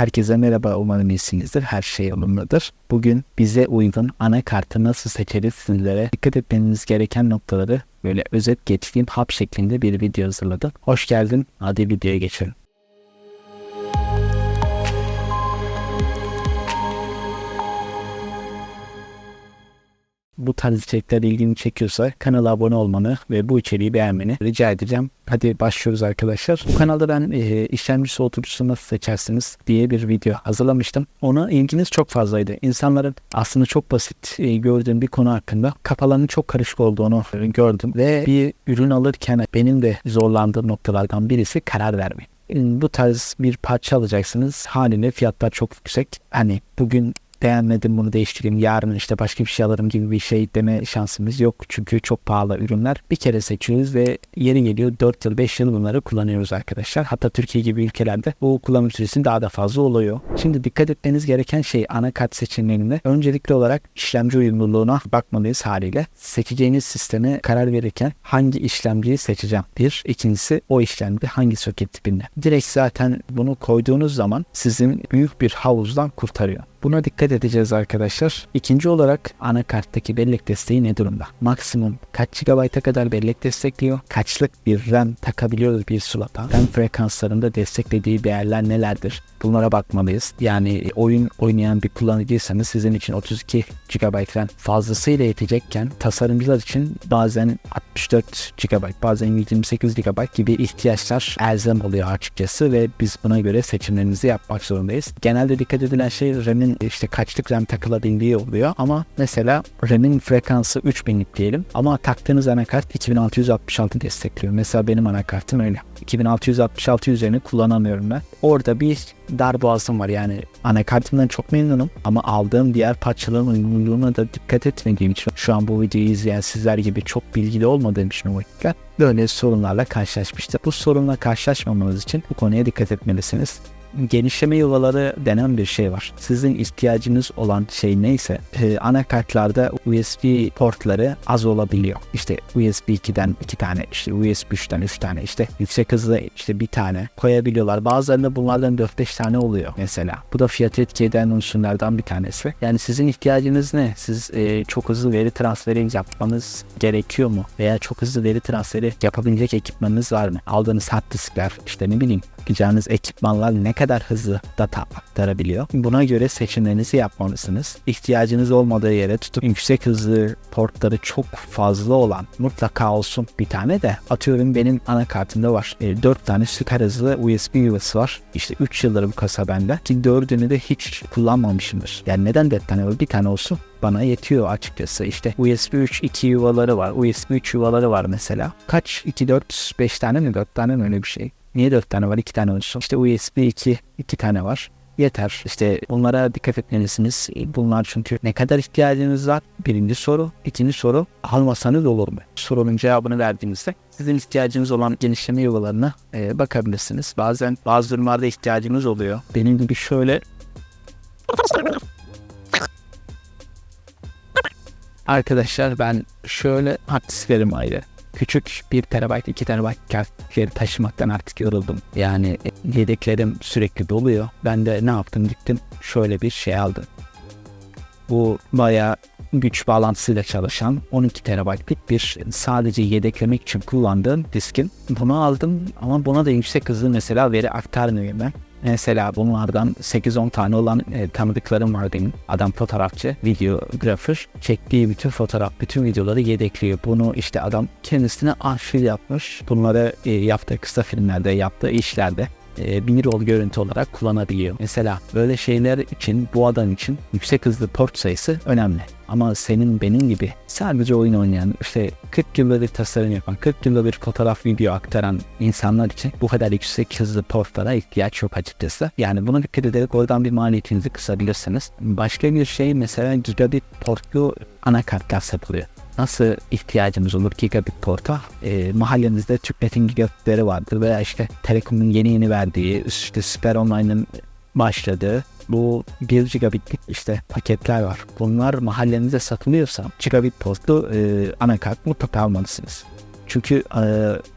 Herkese merhaba umarım iyisinizdir. Her şey yolundadır. Bugün bize uygun anakartı nasıl seçeriz sizlere dikkat etmeniz gereken noktaları böyle özet geçtiğim hap şeklinde bir video hazırladım. Hoş geldin. Hadi videoya geçelim. Bu tarz içerikler ilgini çekiyorsa kanala abone olmanı ve bu içeriği beğenmeni rica edeceğim. Hadi başlıyoruz arkadaşlar. Bu kanalda ben e, işlemci soğutucusu nasıl seçersiniz diye bir video hazırlamıştım. Ona ilginiz çok fazlaydı. İnsanların aslında çok basit e, gördüğüm bir konu hakkında kafalarının çok karışık olduğunu e, gördüm. Ve bir ürün alırken benim de zorlandığım noktalardan birisi karar vermek bu tarz bir parça alacaksınız. Haliyle fiyatlar çok yüksek. Hani bugün beğenmedim bunu değiştireyim yarın işte başka bir şey alırım gibi bir şey deme şansımız yok. Çünkü çok pahalı ürünler. Bir kere seçiyoruz ve yeri geliyor 4 yıl 5 yıl bunları kullanıyoruz arkadaşlar. Hatta Türkiye gibi ülkelerde bu kullanım süresi daha da fazla oluyor. Şimdi dikkat etmeniz gereken şey anakart seçimlerinde öncelikli olarak işlemci uyumluluğuna bakmalıyız haliyle. Seçeceğiniz sisteme karar verirken hangi işlemciyi seçeceğim? Bir. ikincisi o işlemci hangi soket tipinde? Direkt zaten bunu koyduğunuz zaman sizin büyük bir havuzdan kurtarıyor. Buna dikkat edeceğiz arkadaşlar. İkinci olarak anakarttaki bellek desteği ne durumda? Maksimum kaç GB'a kadar bellek destekliyor? Kaçlık bir RAM takabiliyoruz bir slota? RAM frekanslarında desteklediği değerler nelerdir? Bunlara bakmalıyız. Yani oyun oynayan bir kullanıcıysanız sizin için 32 GB RAM fazlasıyla yetecekken tasarımcılar için bazen 64 GB bazen 128 GB gibi ihtiyaçlar elzem oluyor açıkçası ve biz buna göre seçimlerimizi yapmak zorundayız. Genelde dikkat edilen şey RAM'in işte kaçlık RAM takılabildiği oluyor ama mesela RAM'in frekansı 3000'lik diyelim ama taktığınız anakart 2666 destekliyor. Mesela benim anakartım öyle. 2666 üzerine kullanamıyorum ben. Orada bir dar boğazım var yani anakartımdan çok memnunum ama aldığım diğer parçaların uyumluluğuna da dikkat etmediğim için şu an bu videoyu izleyen sizler gibi çok bilgili olmadığım için o vakitler böyle sorunlarla karşılaşmıştım. Bu sorunla karşılaşmamanız için bu konuya dikkat etmelisiniz genişleme yuvaları denen bir şey var. Sizin ihtiyacınız olan şey neyse e, anakartlarda USB portları az olabiliyor. İşte USB 2'den 2 tane, işte USB 3'ten 3 tane, işte yüksek hızlı işte bir tane koyabiliyorlar. Bazılarında bunlardan 4-5 tane oluyor mesela. Bu da fiyat etki eden unsurlardan bir tanesi. Yani sizin ihtiyacınız ne? Siz e, çok hızlı veri transferi yapmanız gerekiyor mu? Veya çok hızlı veri transferi yapabilecek ekipmanınız var mı? Aldığınız hard diskler, işte ne bileyim takacağınız ekipmanlar ne kadar hızlı data aktarabiliyor. Buna göre seçimlerinizi yapmalısınız. İhtiyacınız olmadığı yere tutup yüksek hızlı portları çok fazla olan mutlaka olsun bir tane de atıyorum benim anakartımda var. E, 4 tane süper hızlı USB yuvası var. İşte 3 yıldır bu kasa bende. Ki 4'ünü de hiç kullanmamışımdır. Yani neden 4 tane var? Bir tane olsun bana yetiyor açıkçası. İşte USB 3 2 yuvaları var. USB 3 yuvaları var mesela. Kaç? 2, 4, 5 tane mi? 4 tane mi öyle bir şey? Niye 4 tane var? 2 tane olsun. İşte USB 2, 2 tane var. Yeter. İşte bunlara dikkat etmelisiniz. Bunlar çünkü ne kadar ihtiyacınız var? Birinci soru. İkinci soru almasanız olur mu? Sorunun cevabını verdiğinizde sizin ihtiyacınız olan genişleme yuvalarına e, bakabilirsiniz. Bazen bazı durumlarda ihtiyacınız oluyor. Benim gibi şöyle Arkadaşlar ben şöyle artistlerim ayrı küçük 1 terabayt 2 terabayt kartları taşımaktan artık yoruldım. Yani yedeklerim sürekli doluyor. Ben de ne yaptım gittim şöyle bir şey aldım. Bu bayağı güç bağlantısıyla çalışan 12 terabaytlık bir sadece yedeklemek için kullandığım diskin. Bunu aldım ama buna da yüksek hızlı mesela veri aktarmıyorum ben. Mesela bunlardan 8-10 tane olan e, tanıdıklarım var benim. Adam fotoğrafçı, videografer. Çektiği bütün fotoğraf, bütün videoları yedekliyor. Bunu işte adam kendisine arşiv yapmış. Bunları e, yaptığı kısa filmlerde, yaptığı işlerde e, bir rol görüntü olarak kullanabiliyor. Mesela böyle şeyler için bu adam için yüksek hızlı port sayısı önemli. Ama senin benim gibi sadece oyun oynayan, işte 40 yılda bir tasarım yapan, 40 yılda bir fotoğraf video aktaran insanlar için bu kadar yüksek hızlı portlara ihtiyaç yok açıkçası. Yani buna dikkat ederek oradan bir maliyetinizi kısabilirsiniz. Başka bir şey mesela gigabit portlu anakartlar satılıyor nasıl ihtiyacımız olur gigabit porta? E, mahallenizde TÜKNET'in gigabitleri vardır veya işte Telekom'un yeni yeni verdiği, işte Süper Online'ın başladığı bu 1 gigabitlik işte paketler var. Bunlar mahallenizde satılıyorsa gigabit portlu e, anakart mutlaka almalısınız. Çünkü e,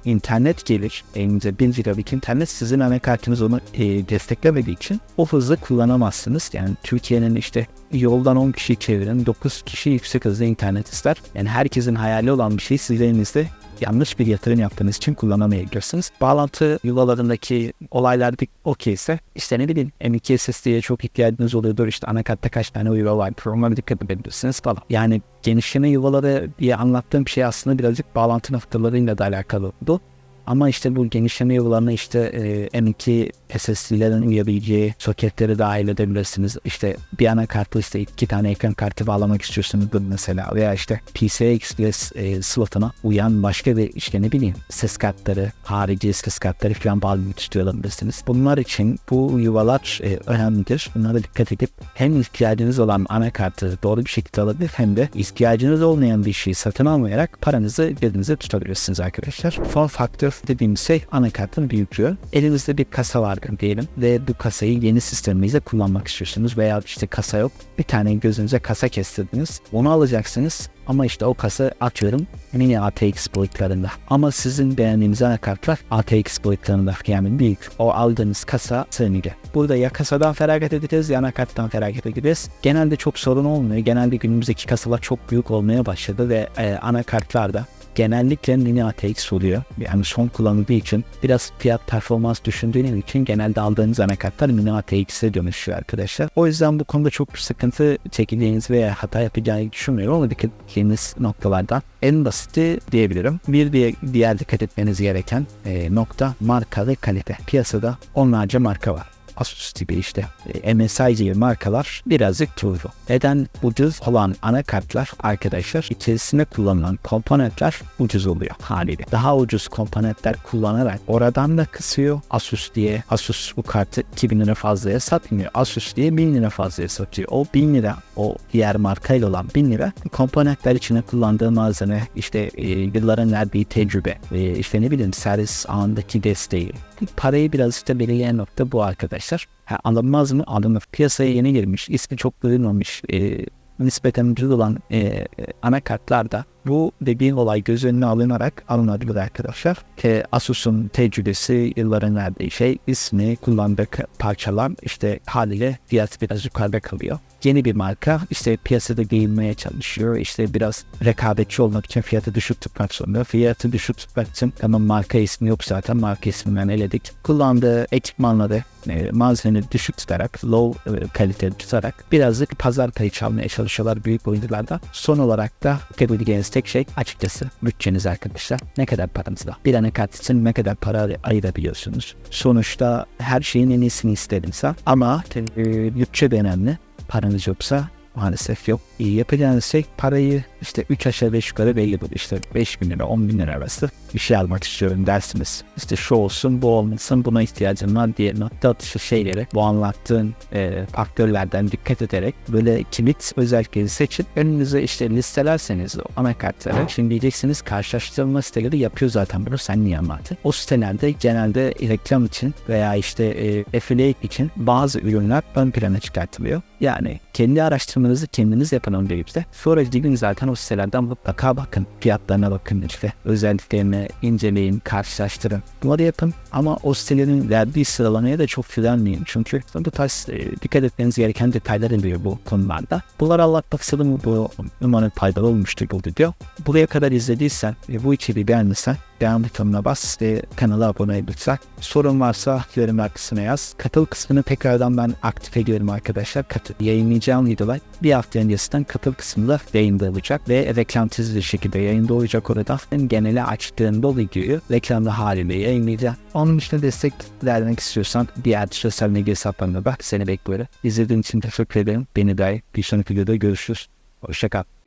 internet gelir. Elinize 1 gigabit internet sizin anakartınız onu e, desteklemediği için o hızı kullanamazsınız. Yani Türkiye'nin işte yoldan 10 kişi çevirin 9 kişi yüksek hızlı internet ister. Yani herkesin hayali olan bir şey sizin elinizde yanlış bir yatırım yaptığınız için kullanamayabilirsiniz. Bağlantı yuvalarındaki olaylar bir okeyse işte ne bileyim M2 SSD'ye çok ihtiyacınız oluyordur. İşte anakartta kaç tane yuva var. Onlara dikkat edebilirsiniz falan. Yani genişleme yuvaları diye anlattığım şey aslında birazcık bağlantı noktalarıyla da alakalı oldu. Ama işte bu genişleme yollarına işte e, M2 SSD'lerin uyabileceği soketleri dahil edebilirsiniz. İşte bir anakartlı işte iki tane ekran kartı bağlamak istiyorsunuz mesela veya işte PCI Express e, slotuna uyan başka bir işte ne bileyim ses kartları, harici ses kartları falan bağlamak istiyor olabilirsiniz. Bunlar için bu yuvalar e, önemlidir. Bunlara dikkat edip hem ihtiyacınız olan anakartı doğru bir şekilde alabilir hem de ihtiyacınız olmayan bir şeyi satın almayarak paranızı elinizde tutabilirsiniz arkadaşlar. Form factor dediğimiz şey anakartın büyüklüğü. Elinizde bir kasa var diyelim ve bu kasayı yeni sistemimizde kullanmak istiyorsunuz veya işte kasa yok. Bir tane gözünüze kasa kestirdiniz. Onu alacaksınız ama işte o kasa atıyorum mini ATX boyutlarında. Ama sizin beğendiğiniz anakartlar ATX boyutlarında yani büyük. O aldığınız kasa sığmayacak. Burada ya kasadan feragat edeceğiz ya anakarttan feragat edeceğiz. Genelde çok sorun olmuyor. Genelde günümüzdeki kasalar çok büyük olmaya başladı ve e, anakartlarda genellikle mini ATX oluyor. Yani son kullanıldığı için biraz fiyat performans düşündüğünüz için genelde aldığınız anakartlar mini ATX'e dönüşüyor arkadaşlar. O yüzden bu konuda çok bir sıkıntı çekeceğinizi veya hata yapacağınızı düşünmüyorum ama dikkat edeceğiniz noktalardan en basiti diyebilirim. Bir diye, diğer dikkat etmeniz gereken e, nokta marka ve kalite. Piyasada onlarca marka var. Asus gibi işte e, MSI gibi markalar birazcık tuzlu. Neden ucuz olan anakartlar arkadaşlar içerisinde kullanılan komponentler ucuz oluyor haliyle. Daha ucuz komponentler kullanarak oradan da kısıyor Asus diye. Asus bu kartı 2000 lira fazlaya satmıyor. Asus diye 1000 lira fazlaya satıyor. O 1000 lira o diğer markayla olan 1000 lira komponentler içine kullandığı malzeme işte e, yılların verdiği tecrübe e, işte ne bileyim servis anındaki desteği parayı biraz işte belirleyen nokta bu arkadaşlar. Ha, alınmaz mı? Alınır. Piyasaya yeni girmiş, ismi çok duyulmamış, e, nispeten ucuz olan e, anakartlarda bu dediğim olay göz önüne alınarak alınabilir arkadaşlar. Ki Asus'un tecrübesi yılların verdiği şey ismi kullandığı parçalar işte haliyle fiyat biraz yukarıda kalıyor. Yeni bir marka işte piyasada giyinmeye çalışıyor. İşte biraz rekabetçi olmak için fiyatı düşük tutmak zorunda. Fiyatı düşük tutmak için ama marka ismi yok zaten marka isminden eledik. Kullandığı ekipmanları e, malzemeni düşük tutarak, low e, kalite tutarak birazcık pazar payı çalmaya çalışıyorlar büyük oyuncularda. Son olarak da yapabileceğiniz tek şey açıkçası bütçeniz arkadaşlar. Ne kadar paranız var? Bir anakart için ne kadar para ayırabiliyorsunuz? Sonuçta her şeyin en iyisini istedimse ama e, bütçe de önemli. Paranız yoksa maalesef yok. İyi yapacağınız şey parayı işte 3 aşağı 5 yukarı belli bu. İşte 5 bin lira 10 bin lira arası bir şey almak istiyorum dersiniz. İşte şu olsun bu olmasın buna ihtiyacım var diye nokta atışı şeyleri bu anlattığın e, faktörlerden dikkat ederek böyle kilit özellikleri seçin. Önünüze işte listelerseniz o anakartları şimdi diyeceksiniz karşılaştırma siteleri yapıyor zaten bunu sen niye anlattın? O sitelerde genelde reklam için veya işte e, affiliate için bazı ürünler ön plana çıkartılıyor. Yani kendi araştırmanızı kendiniz yapın öncelikle. Sonra gidin zaten o sitelerden mutlaka bakın. Fiyatlarına bakın işte. Özelliklerini inceleyin, karşılaştırın. Bunları yapın ama o sitelerin verdiği sıralamaya da çok filanmayın. Çünkü bu tarz e, dikkat etmeniz gereken detaylar oluyor bu konularda. Bunları anlatmak istedim. Bu umarım faydalı olmuştur bu video. Buraya kadar izlediysen ve bu içeriği beğendiysen beğen butonuna bas ve kanala abone ol lütfen. Sorun varsa yorumlar kısmına yaz. Katıl kısmını tekrardan ben aktif ediyorum arkadaşlar. Katıl yayınlayacağım videolar bir hafta öncesinden katıl kısmında yayında olacak ve reklamsız bir şekilde yayında olacak orada. Ben genele açtığımda videoyu reklamlı haliyle yayınlayacağım. Onun dışında destek vermek istiyorsan diğer sosyal medya hesaplarına bak seni bekliyorum. İzlediğin için teşekkür ederim. Beni de bir sonraki videoda görüşürüz. Hoşçakal.